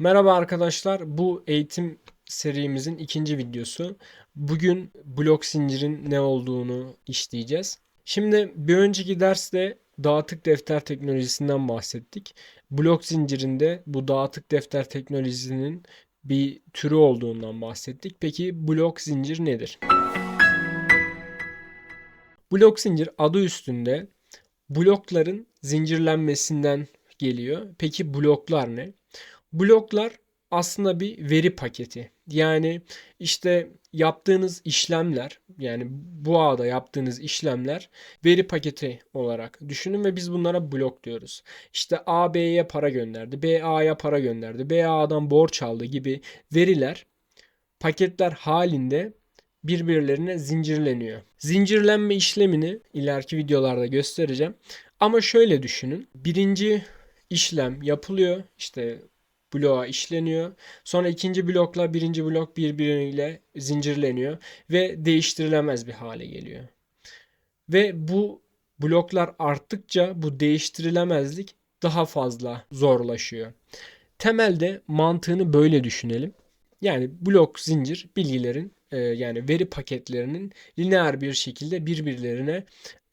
Merhaba arkadaşlar. Bu eğitim serimizin ikinci videosu. Bugün blok zincirin ne olduğunu işleyeceğiz. Şimdi bir önceki derste dağıtık defter teknolojisinden bahsettik. Blok zincirinde bu dağıtık defter teknolojisinin bir türü olduğundan bahsettik. Peki blok zincir nedir? Blok zincir adı üstünde blokların zincirlenmesinden geliyor. Peki bloklar ne? Bloklar aslında bir veri paketi. Yani işte yaptığınız işlemler yani bu ağda yaptığınız işlemler veri paketi olarak düşünün ve biz bunlara blok diyoruz. İşte A B'ye para gönderdi, B A'ya para gönderdi, B A'dan borç aldı gibi veriler paketler halinde birbirlerine zincirleniyor. Zincirlenme işlemini ileriki videolarda göstereceğim. Ama şöyle düşünün. Birinci işlem yapılıyor. İşte bloğa işleniyor. Sonra ikinci blokla birinci blok birbiriyle zincirleniyor ve değiştirilemez bir hale geliyor. Ve bu bloklar arttıkça bu değiştirilemezlik daha fazla zorlaşıyor. Temelde mantığını böyle düşünelim. Yani blok zincir bilgilerin e, yani veri paketlerinin lineer bir şekilde birbirlerine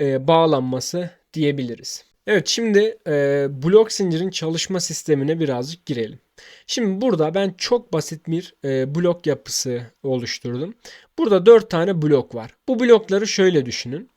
e, bağlanması diyebiliriz. Evet şimdi e, blok zincirin çalışma sistemine birazcık girelim. Şimdi burada ben çok basit bir e, blok yapısı oluşturdum. Burada 4 tane blok var. Bu blokları şöyle düşünün.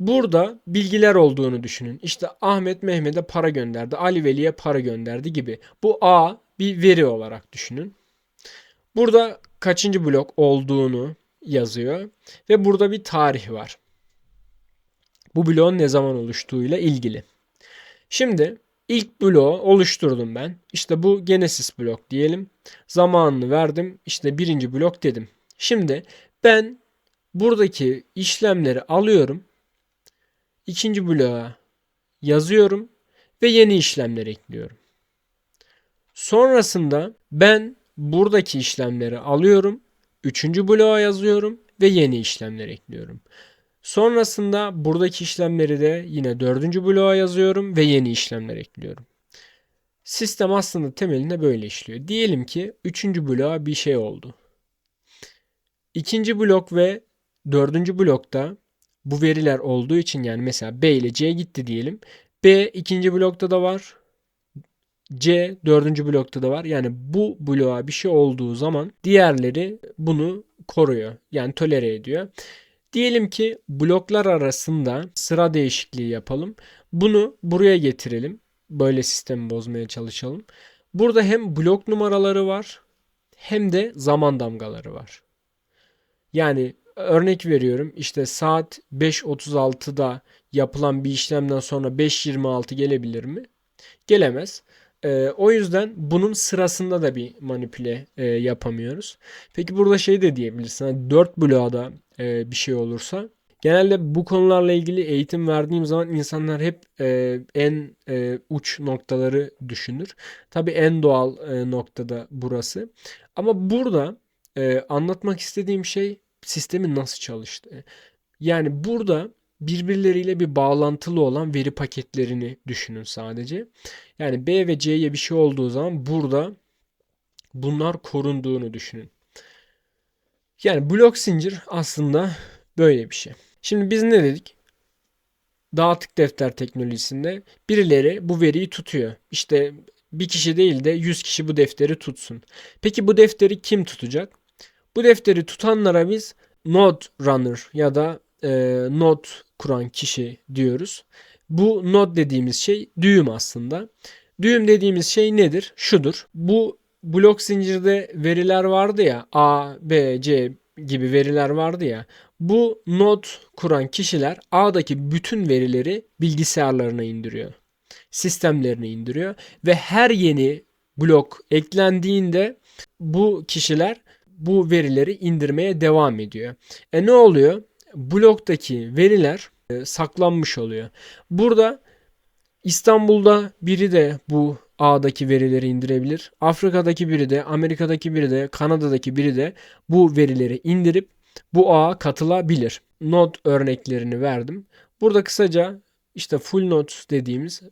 Burada bilgiler olduğunu düşünün. İşte Ahmet Mehmet'e para gönderdi, Ali Veli'ye para gönderdi gibi. Bu A bir veri olarak düşünün. Burada kaçıncı blok olduğunu yazıyor ve burada bir tarih var. Bu bloğun ne zaman oluştuğuyla ilgili. Şimdi ilk bloğu oluşturdum ben. İşte bu Genesis blok diyelim. Zamanını verdim. İşte birinci blok dedim. Şimdi ben buradaki işlemleri alıyorum. İkinci bloğa yazıyorum ve yeni işlemler ekliyorum. Sonrasında ben buradaki işlemleri alıyorum. Üçüncü bloğa yazıyorum ve yeni işlemler ekliyorum. Sonrasında buradaki işlemleri de yine dördüncü bloğa yazıyorum ve yeni işlemler ekliyorum. Sistem aslında temelinde böyle işliyor. Diyelim ki üçüncü bloğa bir şey oldu. İkinci blok ve dördüncü blokta bu veriler olduğu için yani mesela B ile C gitti diyelim. B ikinci blokta da var. C dördüncü blokta da var. Yani bu bloğa bir şey olduğu zaman diğerleri bunu koruyor. Yani tolere ediyor. Diyelim ki bloklar arasında sıra değişikliği yapalım. Bunu buraya getirelim. Böyle sistemi bozmaya çalışalım. Burada hem blok numaraları var hem de zaman damgaları var. Yani örnek veriyorum işte saat 5.36'da yapılan bir işlemden sonra 5.26 gelebilir mi? Gelemez. Ee, o yüzden bunun sırasında da bir manipüle e, yapamıyoruz. Peki burada şey de diyebilirsin. Hani 4 bloğa da e, bir şey olursa. Genelde bu konularla ilgili eğitim verdiğim zaman insanlar hep e, en e, uç noktaları düşünür. Tabii en doğal e, noktada burası. Ama burada e, anlatmak istediğim şey sistemin nasıl çalıştığı. Yani burada birbirleriyle bir bağlantılı olan veri paketlerini düşünün sadece. Yani B ve C'ye bir şey olduğu zaman burada bunlar korunduğunu düşünün. Yani blok zincir aslında böyle bir şey. Şimdi biz ne dedik? Dağıtık defter teknolojisinde birileri bu veriyi tutuyor. İşte bir kişi değil de 100 kişi bu defteri tutsun. Peki bu defteri kim tutacak? Bu defteri tutanlara biz node runner ya da e, node kuran kişi diyoruz. Bu node dediğimiz şey düğüm aslında. Düğüm dediğimiz şey nedir? Şudur. Bu blok zincirde veriler vardı ya A, B, C gibi veriler vardı ya. Bu node kuran kişiler A'daki bütün verileri bilgisayarlarına indiriyor. Sistemlerine indiriyor ve her yeni blok eklendiğinde bu kişiler bu verileri indirmeye devam ediyor. E ne oluyor? Bloktaki veriler e, saklanmış oluyor. Burada İstanbul'da biri de bu ağdaki verileri indirebilir. Afrika'daki biri de, Amerika'daki biri de, Kanada'daki biri de bu verileri indirip bu ağa katılabilir. Node örneklerini verdim. Burada kısaca işte full node dediğimiz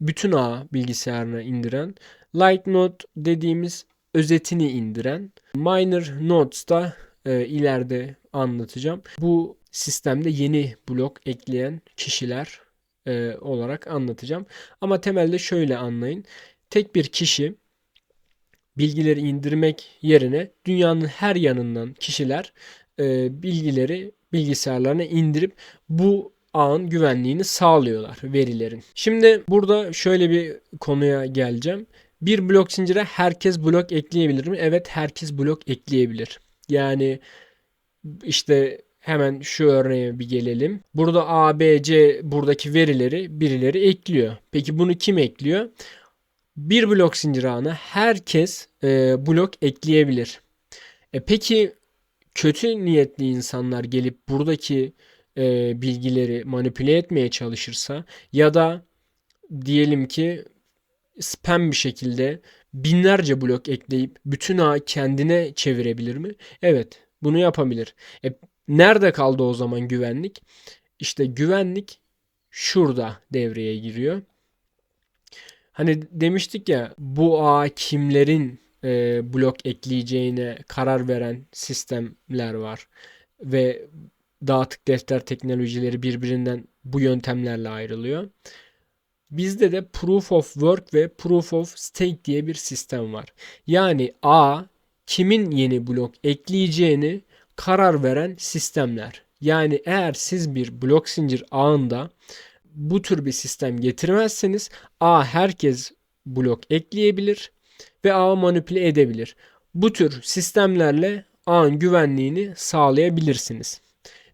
bütün ağ bilgisayarına indiren Light node dediğimiz özetini indiren. Minor nodes da e, ileride anlatacağım. Bu sistemde yeni blok ekleyen kişiler e, olarak anlatacağım. Ama temelde şöyle anlayın. Tek bir kişi bilgileri indirmek yerine dünyanın her yanından kişiler e, bilgileri bilgisayarlarına indirip bu ağın güvenliğini sağlıyorlar verilerin. Şimdi burada şöyle bir konuya geleceğim. Bir blok zincire herkes blok ekleyebilir mi? Evet herkes blok ekleyebilir. Yani işte hemen şu örneğe bir gelelim. Burada A, B, C buradaki verileri birileri ekliyor. Peki bunu kim ekliyor? Bir blok zincir ağına herkes e, blok ekleyebilir. E peki kötü niyetli insanlar gelip buradaki e, bilgileri manipüle etmeye çalışırsa ya da diyelim ki spam bir şekilde binlerce blok ekleyip bütün ağ kendine çevirebilir mi? Evet, bunu yapabilir. E, nerede kaldı o zaman güvenlik? İşte güvenlik şurada devreye giriyor. Hani demiştik ya bu ağ kimlerin e, blok ekleyeceğine karar veren sistemler var ve dağıtık defter teknolojileri birbirinden bu yöntemlerle ayrılıyor. Bizde de Proof of Work ve Proof of Stake diye bir sistem var. Yani A kimin yeni blok ekleyeceğini karar veren sistemler. Yani eğer siz bir blok zincir ağında bu tür bir sistem getirmezseniz A herkes blok ekleyebilir ve ağı manipüle edebilir. Bu tür sistemlerle ağın güvenliğini sağlayabilirsiniz.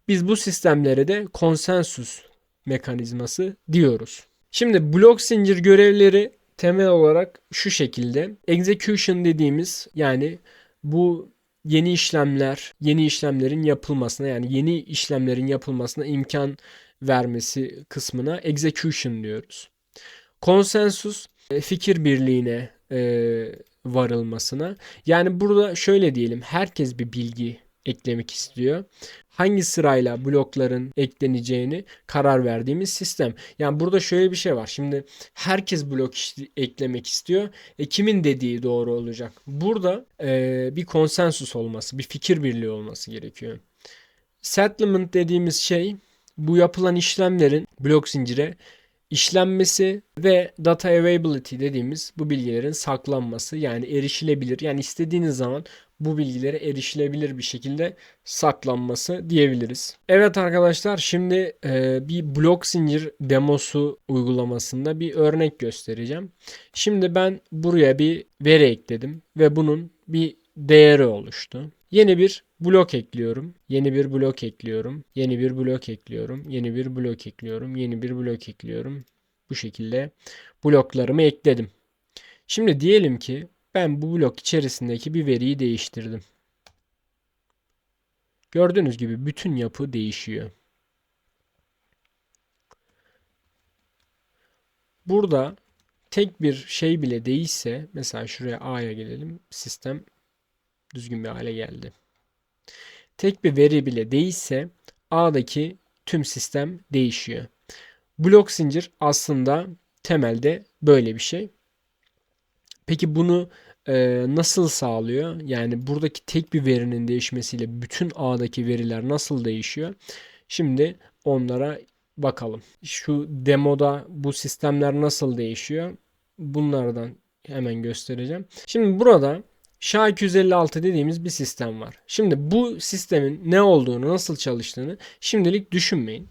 Biz bu sistemlere de konsensus mekanizması diyoruz. Şimdi blok zincir görevleri temel olarak şu şekilde. Execution dediğimiz yani bu yeni işlemler, yeni işlemlerin yapılmasına yani yeni işlemlerin yapılmasına imkan vermesi kısmına execution diyoruz. Konsensus e, fikir birliğine e, varılmasına. Yani burada şöyle diyelim herkes bir bilgi eklemek istiyor. Hangi sırayla blokların ekleneceğini karar verdiğimiz sistem. Yani burada şöyle bir şey var. Şimdi herkes blok eklemek istiyor. E kimin dediği doğru olacak? Burada e, bir konsensus olması, bir fikir birliği olması gerekiyor. Settlement dediğimiz şey bu yapılan işlemlerin blok zincire işlenmesi ve data availability dediğimiz bu bilgilerin saklanması yani erişilebilir. Yani istediğiniz zaman bu bilgilere erişilebilir bir şekilde saklanması diyebiliriz. Evet arkadaşlar şimdi e, bir blok zincir demosu uygulamasında bir örnek göstereceğim. Şimdi ben buraya bir veri ekledim ve bunun bir değeri oluştu. Yeni bir blok ekliyorum. Yeni bir blok ekliyorum. Yeni bir blok ekliyorum. Yeni bir blok ekliyorum. Yeni bir blok ekliyorum. Bu şekilde bloklarımı ekledim. Şimdi diyelim ki ben bu blok içerisindeki bir veriyi değiştirdim. Gördüğünüz gibi bütün yapı değişiyor. Burada tek bir şey bile değişse mesela şuraya A'ya gelelim. Sistem düzgün bir hale geldi. Tek bir veri bile değişse A'daki tüm sistem değişiyor. Blok zincir aslında temelde böyle bir şey. Peki bunu e, nasıl sağlıyor? Yani buradaki tek bir verinin değişmesiyle bütün ağdaki veriler nasıl değişiyor? Şimdi onlara bakalım. Şu demoda bu sistemler nasıl değişiyor? Bunlardan hemen göstereceğim. Şimdi burada SHA-256 dediğimiz bir sistem var. Şimdi bu sistemin ne olduğunu, nasıl çalıştığını şimdilik düşünmeyin.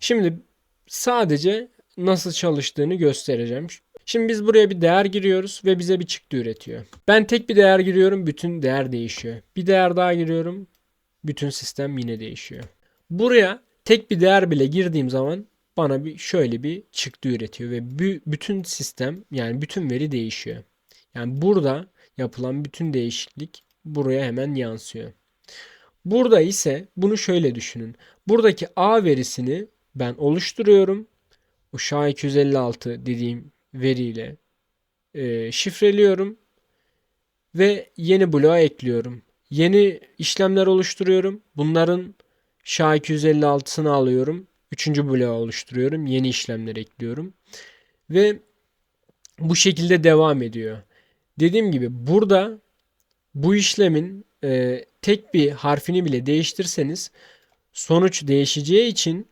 Şimdi sadece nasıl çalıştığını göstereceğim. Şimdi biz buraya bir değer giriyoruz ve bize bir çıktı üretiyor. Ben tek bir değer giriyorum, bütün değer değişiyor. Bir değer daha giriyorum, bütün sistem yine değişiyor. Buraya tek bir değer bile girdiğim zaman bana bir şöyle bir çıktı üretiyor ve bütün sistem yani bütün veri değişiyor. Yani burada yapılan bütün değişiklik buraya hemen yansıyor. Burada ise bunu şöyle düşünün. Buradaki A verisini ben oluşturuyorum. O SHA-256 dediğim veriyle e, şifreliyorum ve yeni bloğa ekliyorum. Yeni işlemler oluşturuyorum. Bunların SHA-256'sını alıyorum. Üçüncü bloğa oluşturuyorum. Yeni işlemler ekliyorum. Ve bu şekilde devam ediyor. Dediğim gibi burada bu işlemin e, tek bir harfini bile değiştirseniz sonuç değişeceği için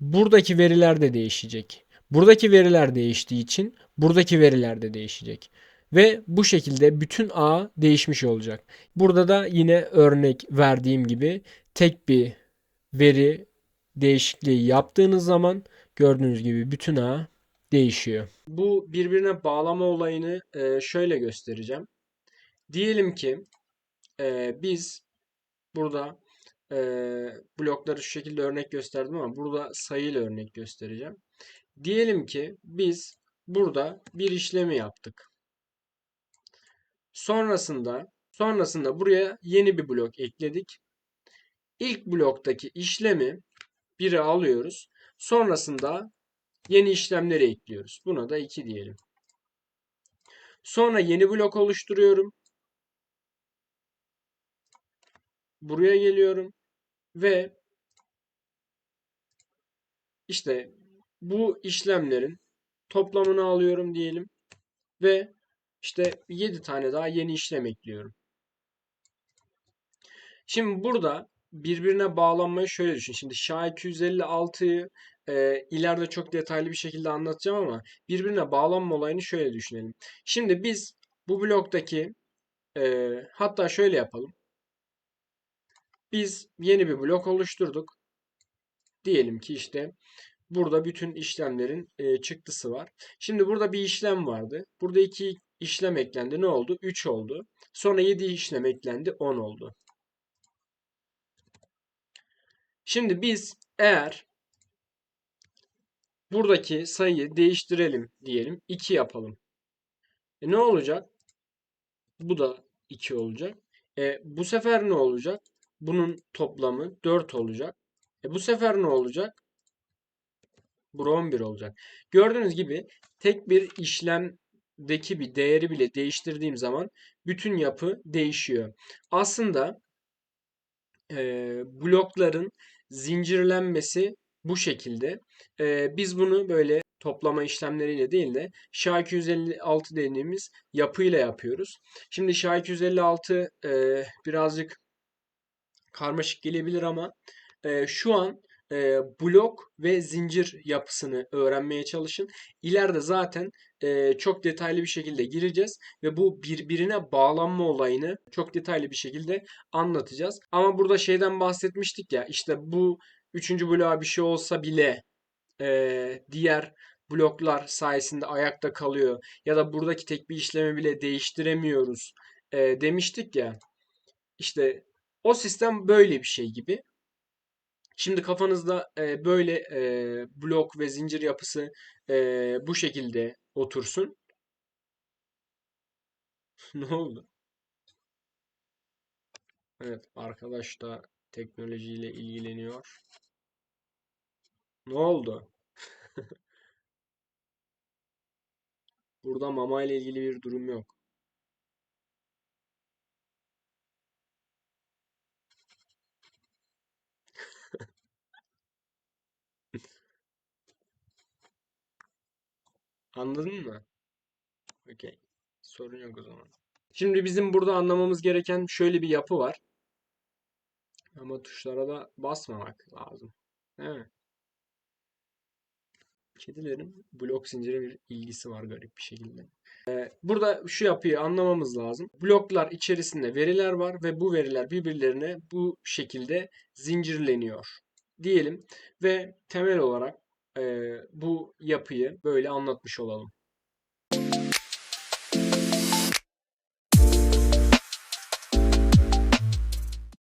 buradaki veriler de değişecek. Buradaki veriler değiştiği için buradaki veriler de değişecek. Ve bu şekilde bütün A değişmiş olacak. Burada da yine örnek verdiğim gibi tek bir veri değişikliği yaptığınız zaman gördüğünüz gibi bütün A değişiyor. Bu birbirine bağlama olayını e, şöyle göstereceğim. Diyelim ki e, biz burada e, blokları şu şekilde örnek gösterdim ama burada sayıyla örnek göstereceğim. Diyelim ki biz burada bir işlemi yaptık. Sonrasında sonrasında buraya yeni bir blok ekledik. İlk bloktaki işlemi 1'e alıyoruz. Sonrasında yeni işlemleri ekliyoruz. Buna da 2 diyelim. Sonra yeni blok oluşturuyorum. Buraya geliyorum ve işte bu işlemlerin toplamını alıyorum diyelim ve işte 7 tane daha yeni işlem ekliyorum. Şimdi burada birbirine bağlanmayı şöyle düşün. Şimdi SHA-256'yı e, ileride çok detaylı bir şekilde anlatacağım ama birbirine bağlanma olayını şöyle düşünelim. Şimdi biz bu bloktaki e, hatta şöyle yapalım. Biz yeni bir blok oluşturduk. Diyelim ki işte burada bütün işlemlerin e, çıktısı var. Şimdi burada bir işlem vardı. Burada iki işlem eklendi. Ne oldu? 3 oldu. Sonra 7 işlem eklendi. 10 oldu. Şimdi biz eğer buradaki sayıyı değiştirelim diyelim. 2 yapalım. E ne olacak? Bu da 2 olacak. E bu sefer ne olacak? Bunun toplamı 4 olacak. E bu sefer ne olacak? Bu 11 olacak. Gördüğünüz gibi tek bir işlemdeki bir değeri bile değiştirdiğim zaman bütün yapı değişiyor. Aslında e, blokların zincirlenmesi bu şekilde. E, biz bunu böyle toplama işlemleriyle değil de SHA-256 dediğimiz yapıyla yapıyoruz. Şimdi SHA-256 e, birazcık karmaşık gelebilir ama e, şu an e, blok ve zincir yapısını öğrenmeye çalışın. İleride zaten e, çok detaylı bir şekilde gireceğiz ve bu birbirine bağlanma olayını çok detaylı bir şekilde anlatacağız. Ama burada şeyden bahsetmiştik ya işte bu üçüncü bloğa bir şey olsa bile e, diğer bloklar sayesinde ayakta kalıyor ya da buradaki tek bir işlemi bile değiştiremiyoruz e, demiştik ya. İşte o sistem böyle bir şey gibi. Şimdi kafanızda e, böyle e, blok ve zincir yapısı e, bu şekilde otursun. Ne oldu? Evet, arkadaş da teknolojiyle ilgileniyor. Ne oldu? Burada mama ile ilgili bir durum yok. Anladın mı? Okey. Sorun yok o zaman. Şimdi bizim burada anlamamız gereken şöyle bir yapı var. Ama tuşlara da basmamak lazım. Değil mi? Kedilerin blok zincire bir ilgisi var garip bir şekilde. Ee, burada şu yapıyı anlamamız lazım. Bloklar içerisinde veriler var ve bu veriler birbirlerine bu şekilde zincirleniyor diyelim ve temel olarak e, bu yapıyı böyle anlatmış olalım.